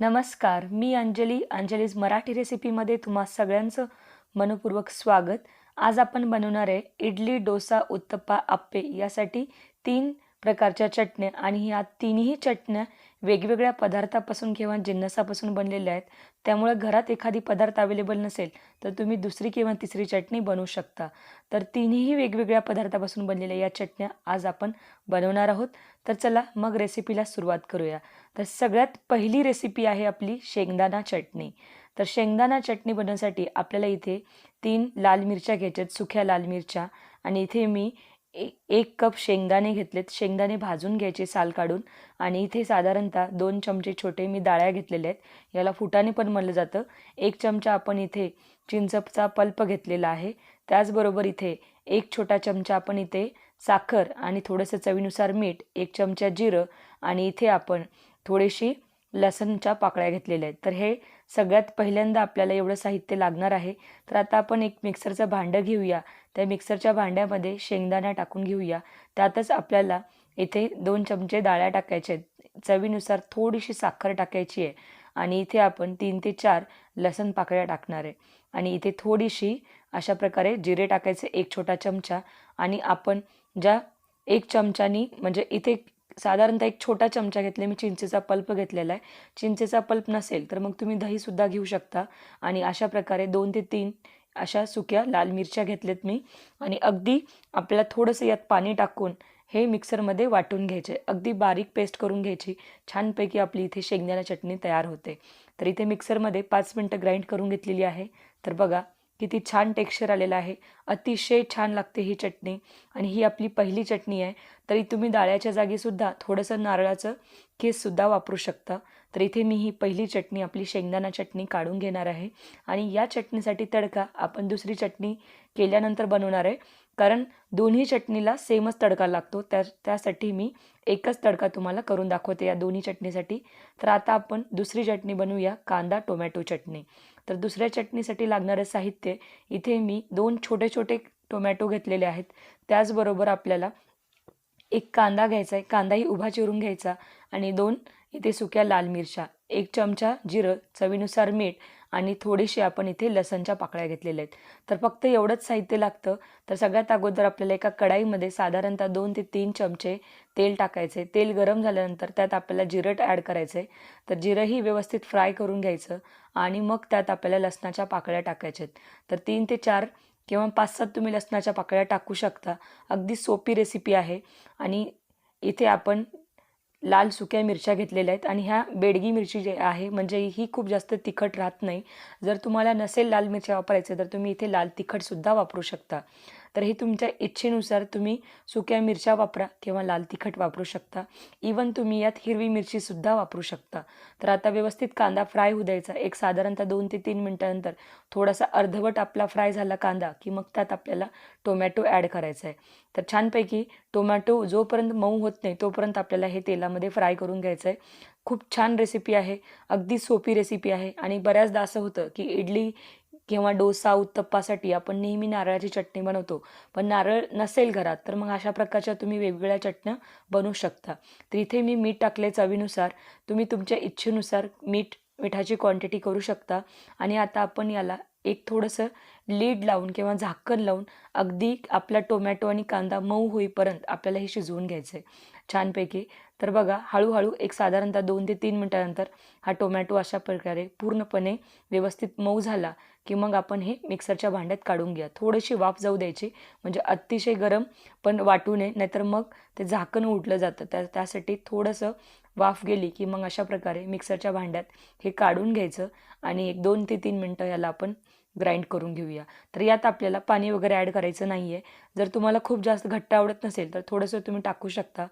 नमस्कार मी अंजली. अंजलीज मराठी रेसिपीमध्ये तुम्हा सगळ्यांचं मनपूर्वक स्वागत. आज आपण बनवणार आहे इडली डोसा उत्तप्पा आप्पे यासाठी तीन प्रकारच्या चटण्या आणि ह्या तिन्ही चटण्या वेगवेगळ्या पदार्थापासून किंवा जिन्नसापासून बनलेल्या आहेत. त्यामुळे घरात एखादी पदार्थ अवेलेबल नसेल तर तुम्ही दुसरी किंवा तिसरी चटणी बनवू शकता. तर तिन्ही वेगवेगळ्या पदार्थापासून बनलेल्या या चटण्या आज आपण बनवणार आहोत. तर चला मग रेसिपीला सुरुवात करूया. तर सगळ्यात पहिली रेसिपी आहे आपली शेंगदाणा चटणी. तर शेंगदाणा चटणी बनवण्यासाठी आपल्याला इथे तीन लाल मिरच्या घ्यायच्या आहेत. सुक्या लाल मिरच्या. आणि इथे मी एक कप शेंगदाणे घेतलेत. शेंगदाणे भाजून घ्यायचे साल काढून आणि इथे साधारणतः दोन चमचे छोटे मी डाळ्या घेतलेल्या आहेत. याला फुटाणे पण म्हणलं जातं. एक चमचा आपण इथे चिंचचा पल्प घेतलेला आहे. त्याचबरोबर इथे एक छोटा चमचा आपण इथे साखर आणि थोडंसं चवीनुसार मीठ एक चमचा जिरं आणि इथे आपण थोडीशी लसणच्या पाकळ्या घेतलेल्या आहेत. तर हे सगळ्यात पहिल्यांदा आपल्याला एवढं साहित्य लागणार आहे. तर आता आपण एक मिक्सरचं भांडं घेऊया. त्या मिक्सरच्या भांड्यामध्ये शेंगदाणा टाकून घेऊया. त्यातच आपल्याला इथे दोन चमचे डाळ्या टाकायच्या आहेत. चवीनुसार थोडीशी साखर टाकायची आहे. आणि इथे आपण तीन ते चार लसण पाकळ्या टाकणार आहे. आणि इथे थोडीशी अशा प्रकारे जिरे टाकायचे एक छोटा चमचा. आणि आपण ज्या एक चमच्यानी म्हणजे इथे साधारणतः एक छोटा चमचा घेतला मी चिंचेचा पल्प घेतलेला आहे. चिंचेचा पल्प नसेल तर मग तुम्ही दहीसुद्धा घेऊ शकता. आणि अशा प्रकारे दोन ते तीन अशा सुक्या लाल मिरच्या घेतल्यात मी. आणि अगदी आपल्याला थोडंसं यात पाणी टाकून हे मिक्सरमध्ये वाटून घ्यायचे. अगदी बारीक पेस्ट करून घ्यायची. छानपैकी आपली इथे शेंगदाणा चटणी तयार होते. तर इथे मिक्सरमध्ये पाच मिनटं ग्राइंड करून घेतलेली आहे. तर बघा किती छान टेक्स्चर आलेलं आहे. अतिशय छान लागते ही चटणी. आणि ही आपली पहिली चटणी आहे. तरी तुम्ही डाळ्याच्या जागीसुद्धा थोडंसं नारळाचं केससुद्धा वापरू शकता. तर इथे मी ही पहिली चटणी आपली शेंगदाणा चटणी काढून घेणार आहे. आणि या चटणीसाठी तडका आपण दुसरी चटणी केल्यानंतर बनवणार आहे. कारण दोन्ही चटणीला सेमच तडका लागतो. त्या त्यासाठी मी एकच तडका तुम्हाला करून दाखवते या दोन्ही चटणीसाठी. तर आता आपण दुसरी चटणी बनवूया कांदा टोमॅटो चटणी. तर दुसऱ्या चटणीसाठी लागणारं साहित्य इथे मी दोन छोटे छोटे टोमॅटो घेतलेले आहेत. त्याचबरोबर आपल्याला एक कांदा घ्यायचा आहे कांदाही उभा चिरून घ्यायचा आणि दोन इथे सुक्या लाल मिरच्या एक चमचा जिरं चवीनुसार मीठ आणि थोडीशी आपण इथे लसणच्या पाकळ्या घेतलेल्या आहेत. तर फक्त एवढंच साहित्य लागतं. तर सगळ्यात अगोदर आपल्याला एका कढाईमध्ये साधारणतः दोन ते तीन चमचे तेल टाकायचे. तेल गरम झाल्यानंतर त्यात आपल्याला जिरट ॲड करायचं आहे तर जिरंही व्यवस्थित फ्राय करून घ्यायचं आणि मग त्यात आपल्याला लसणाच्या पाकळ्या टाकायच्या आहेत. तर तीन ते चार किंवा पाच सात तुम्ही लसणाच्या पाकळ्या टाकू शकता. अगदी सोपी रेसिपी आहे. आणि इथे आपण लाल सुक्या मिरच्या घेतलेल्या आहेत आणि ह्या बेडगी मिरची जी आहे म्हणजे ही खूप जास्त तिखट राहत नाही. जर तुम्हाला नसेल लाल मिरच्या वापरायचं तर तुम्ही इथे लाल तिखटसुद्धा वापरू शकता. तर हे तुमच्या इच्छेनुसार तुम्ही सुक्या मिरच्या वापरा किंवा लाल तिखट वापरू शकता. इवन तुम्ही यात हिरवी मिरचीसुद्धा वापरू शकता. तर आता व्यवस्थित कांदा फ्राय होऊ द्यायचा. एक साधारणतः दोन ते तीन मिनटानंतर थोडासा अर्धवट आपला फ्राय झाला कांदा की मग त्यात आपल्याला टोमॅटो ॲड करायचा आहे तर छानपैकी टोमॅटो जोपर्यंत मऊ होत नाही तोपर्यंत आपल्याला हे तेलामध्ये फ्राय करून घ्यायचं आहे खूप छान रेसिपी आहे. अगदी सोपी रेसिपी आहे. आणि बऱ्याचदा असं होतं की इडली किंवा डोसा उत्तप्पासाठी आपण नेहमी नारळाची चटणी बनवतो. पण नारळ नसेल घरात तर मग अशा प्रकारच्या तुम्ही वेगवेगळ्या चटण्या बनवू शकता. तर इथे मी मीठ टाकले चवीनुसार. तुम्ही तुमच्या इच्छेनुसार मीठ मिठाची क्वांटिटी करू शकता. आणि आता आपण याला एक थोडंसं लीड लावून किंवा झाकण लावून अगदी आपला टोमॅटो आणि कांदा मऊ होईपर्यंत आपल्याला हे शिजवून घ्यायचं आहे छानपैकी. तर बघा हळूहळू एक साधारणतः दोन ते तीन मिनटानंतर हा टोमॅटो अशा प्रकारे पूर्णपणे व्यवस्थित मऊ झाला की मग आपण हे मिक्सरच्या भांड्यात काढून घ्या. थोडीशी वाफ जाऊ द्यायची म्हणजे अतिशय गरम पण वाटू नये नाहीतर मग ते झाकण उठलं जातं. त्या त्यासाठी थोडंसं वाफ गेली की मग अशा प्रकारे मिक्सरच्या भांड्यात हे काढून घ्यायचं आणि एक दोन ते तीन मिनटं याला आपण ग्राइंड करून घेऊया. तर यात आपल्याला पाणी वगैरे ॲड करायचं नाही आहे जर तुम्हाला खूप जास्त घट्ट आवडत नसेल तर थोडंसं तुम्ही टाकू शकता.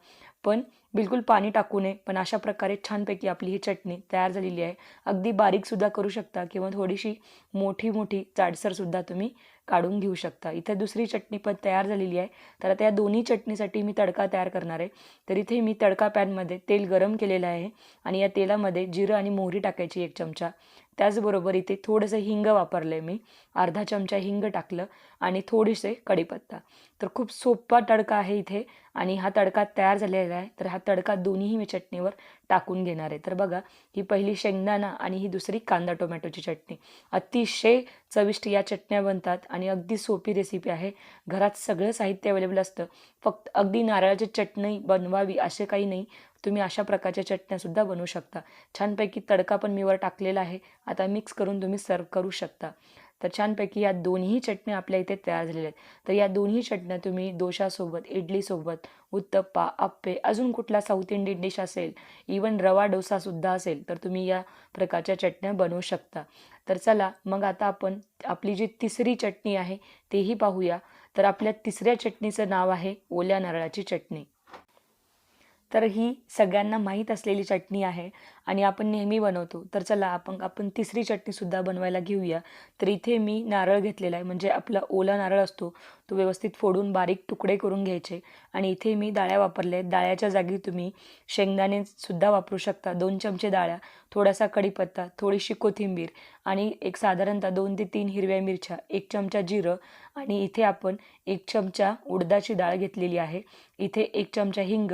पण बिलकुल पाणी टाकू नये. पण अशा प्रकारे छानपैकी आपली ही चटणी तयार झालेली आहे. अगदी बारीकसुद्धा करू शकता किंवा थोडीशी मोठी मोठी जाडसरसुद्धा तुम्ही काढून घेऊ शकता. इथे दुसरी चटणी पण तयार झालेली आहे. तर आता या दोन्ही चटणीसाठी मी तडका तयार करणार आहे. तर इथे मी तडका पॅनमध्ये तेल गरम केलेलं आहे आणि या तेलामध्ये जिरं आणि मोहरी टाकायची एक चमचा. त्याचबरोबर इथे थोडंसं हिंग वापरलं आहे मी. अर्धा चमचा हिंग टाकलं आणि थोडीसे कढीपत्ता. तर खूप सोपा तडका आहे इथे आणि हा तडका तयार झालेला आहे. तर हा तडका दोन्हीही मी चटणीवर टाकून घेणार आहे. तर बघा ही पहिली शेंगदाणा आणि ही दुसरी कांदा टोमॅटोची चटणी. अतिशय चविष्ट या चटण्या बनतात आणि अगदी सोपी रेसिपी आहे. घरात सगळं साहित्य अवेलेबल असतं. फक्त अगदी नारळाची चटणी बनवावी असे काही नाही. तुम्ही अशा प्रकारच्या चटण्यासुद्धा बनवू शकता. छानपैकी तडका पण मी वर टाकलेला आहे. आता मिक्स करून तुम्ही सर्व करू शकता. तर छानपैकी या दोन्ही चटण्या आपल्या इथे तयार झालेल्या आहेत. तर या दोन्ही चटण्या तुम्ही डोशासोबत इडलीसोबत उत्तप्पा आप्पे अजून कुठला साऊथ इंडियन डिश असेल इवन रवा डोसासुद्धा असेल तर तुम्ही या प्रकारच्या चटण्या बनवू शकता. तर चला मग आता आपण आपली जी तिसरी चटणी आहे तेही पाहूया. तर आपल्या तिसऱ्या चटणीचं नाव आहे ओल्या नारळाची चटणी. तर ही सगळ्यांना माहीत असलेली चटणी आहे आणि आपण नेहमी बनवतो. तर चला आपण आपण तिसरी चटणीसुद्धा बनवायला घेऊया. तर इथे मी नारळ घेतलेला आहे. म्हणजे आपला ओला नारळ असतो तो व्यवस्थित फोडून बारीक तुकडे करून घ्यायचे. आणि इथे मी डाळ्या वापरल्या आहेत. डाळ्याच्या जागी तुम्ही शेंगदाणेसुद्धा वापरू शकता. दोन चमचे डाळ्या थोडासा कढीपत्ता थोडीशी कोथिंबीर आणि एक साधारणतः दोन ते तीन हिरव्या मिरच्या एक चमचा जिरं आणि इथे आपण एक चमचा उडदाची डाळ घेतलेली आहे. इथे एक चमचा हिंग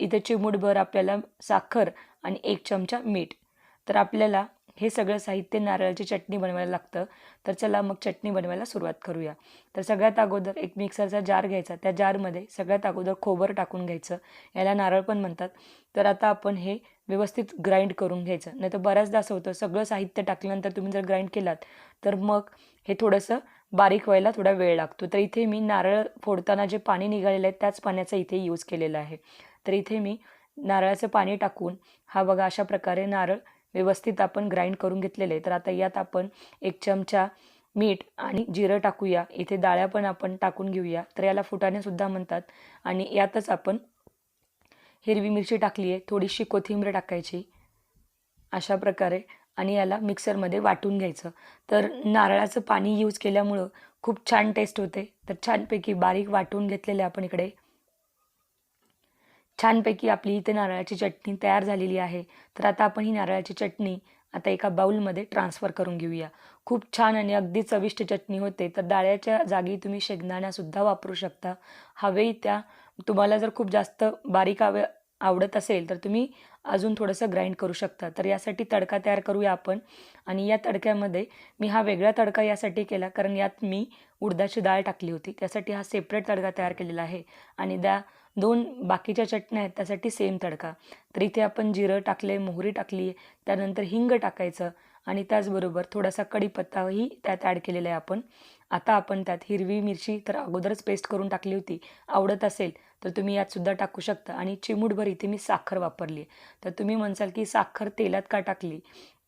इथे चिमूटभर आपल्याला साखर आणि एक चमचा मीठ. तर आपल्याला हे सगळं साहित्य नारळाची चटणी बनवायला लागतं. तर चला मग चटणी बनवायला सुरुवात करूया. तर सगळ्यात अगोदर एक मिक्सरचा जार घ्यायचा. त्या जारमध्ये सगळ्यात अगोदर खोबर टाकून घ्यायचं. याला नारळ पण म्हणतात. तर आता आपण हे व्यवस्थित ग्राइंड करून घ्यायचं. नाही तर बऱ्याचदा असं होतं सगळं साहित्य टाकल्यानंतर तुम्ही जर ग्राइंड केलात तर मग हे थोडंसं बारीक व्हायला थोडा वेळ लागतो. तर इथे मी नारळ फोडताना जे पाणी निघालेलं आहे त्याच पाण्याचा इथे यूज केलेला आहे. तर इथे मी नारळाचं पाणी टाकून हा बघा अशा प्रकारे नारळ व्यवस्थित आपण ग्राइंड करून घेतलेले. तर आता यात आपण एक चमचा मीठ आणि जिरं टाकूया. इथे डाळ्या पण आपण टाकून घेऊया. तर याला फुटाणेसुद्धा म्हणतात. आणि यातच आपण हिरवी मिरची टाकली आहे. थोडीशी कोथिंबीर टाकायची अशा प्रकारे आणि याला मिक्सरमध्ये वाटून घ्यायचं. तर नारळाचं पाणी यूज केल्यामुळं खूप छान टेस्ट होते. तर छानपैकी बारीक वाटून घेतलेले आपण इकडे. छानपैकी आपली इथे नारळाची चटणी तयार झालेली आहे. तर आता आपण ही नारळाची चटणी आता एका बाऊलमध्ये ट्रान्सफर करून घेऊया. खूप छान आणि अगदी चविष्ट चटणी होते. तर डाळ्याच्या जागी तुम्ही शेंगदाण्यासुद्धा वापरू शकता. हवे त्या तुम्हाला जर खूप जास्त बारीक हवे आवडत असेल तर तुम्ही अजून थोडंसं ग्राइंड करू शकता. तर यासाठी तडका तयार करूया आपण. आणि या तडक्यामध्ये मी हा वेगळा तडका यासाठी केला कारण यात मी उडदाची डाळ टाकली होती. त्यासाठी हा सेपरेट तडका तयार केलेला आहे. आणि त्या दोन बाकीच्या चटण्या आहेत त्यासाठी सेम तडका. तर इथे आपण जिरं टाकले मोहरी टाकली त्यानंतर हिंग टाकायचं आणि त्याचबरोबर थोडासा कढीपत्ताही त्यात ॲड केलेला आहे आपण. आता आपण त्यात हिरवी मिरची तर अगोदरच पेस्ट करून टाकली होती. आवडत असेल तर तुम्ही यातसुद्धा टाकू शकता. आणि चिमूटभर इथे मी साखर वापरली आहे. तर तुम्ही म्हणसाल की साखर तेलात का टाकली?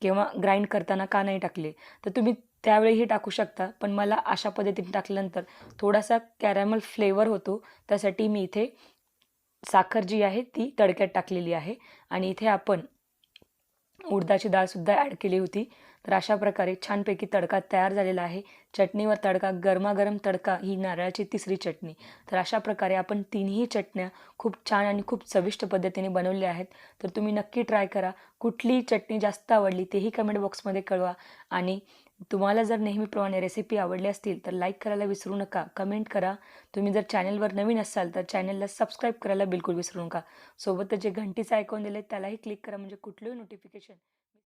किंवा ग्राइंड करताना का नाही टाकले? तर तुम्ही त्यावेळीही टाकू शकता. पण मला अशा पद्धतीने टाकल्यानंतर थोडासा कॅरॅमल फ्लेवर होतो. त्यासाठी मी इथे साखर जी आहे ती तडक्यात टाकलेली आहे. आणि इथे आपण उडदाची डाळसुद्धा ॲड केली होती. तर अशा प्रकारे छानपैकी तडका तयार झालेला आहे. चटणीवर तडका गरमागरम तडका ही नारळाची तिसरी चटणी. तर अशा प्रकारे आपण तिन्ही चटण्या खूप छान आणि खूप चविष्ट पद्धतीने बनवल्या आहेत. तर तुम्ही नक्की ट्राय करा. कुठली चटणी जास्त आवडली तेही कमेंट बॉक्समध्ये कळवा. आणि तुम्हाला जर नेहमीप्रमाणे रेसिपी आवडली असतील तर लाईक करायला विसरू नका कमेंट करा. तुम्ही जर चॅनलवर नवीन असाल तर चॅनलला सबस्क्राईब करायला बिलकुल विसरू नका. सोबतच जे घंटीचं ऐकून दिले त्यालाही क्लिक करा म्हणजे कुठलंही नोटिफिकेशन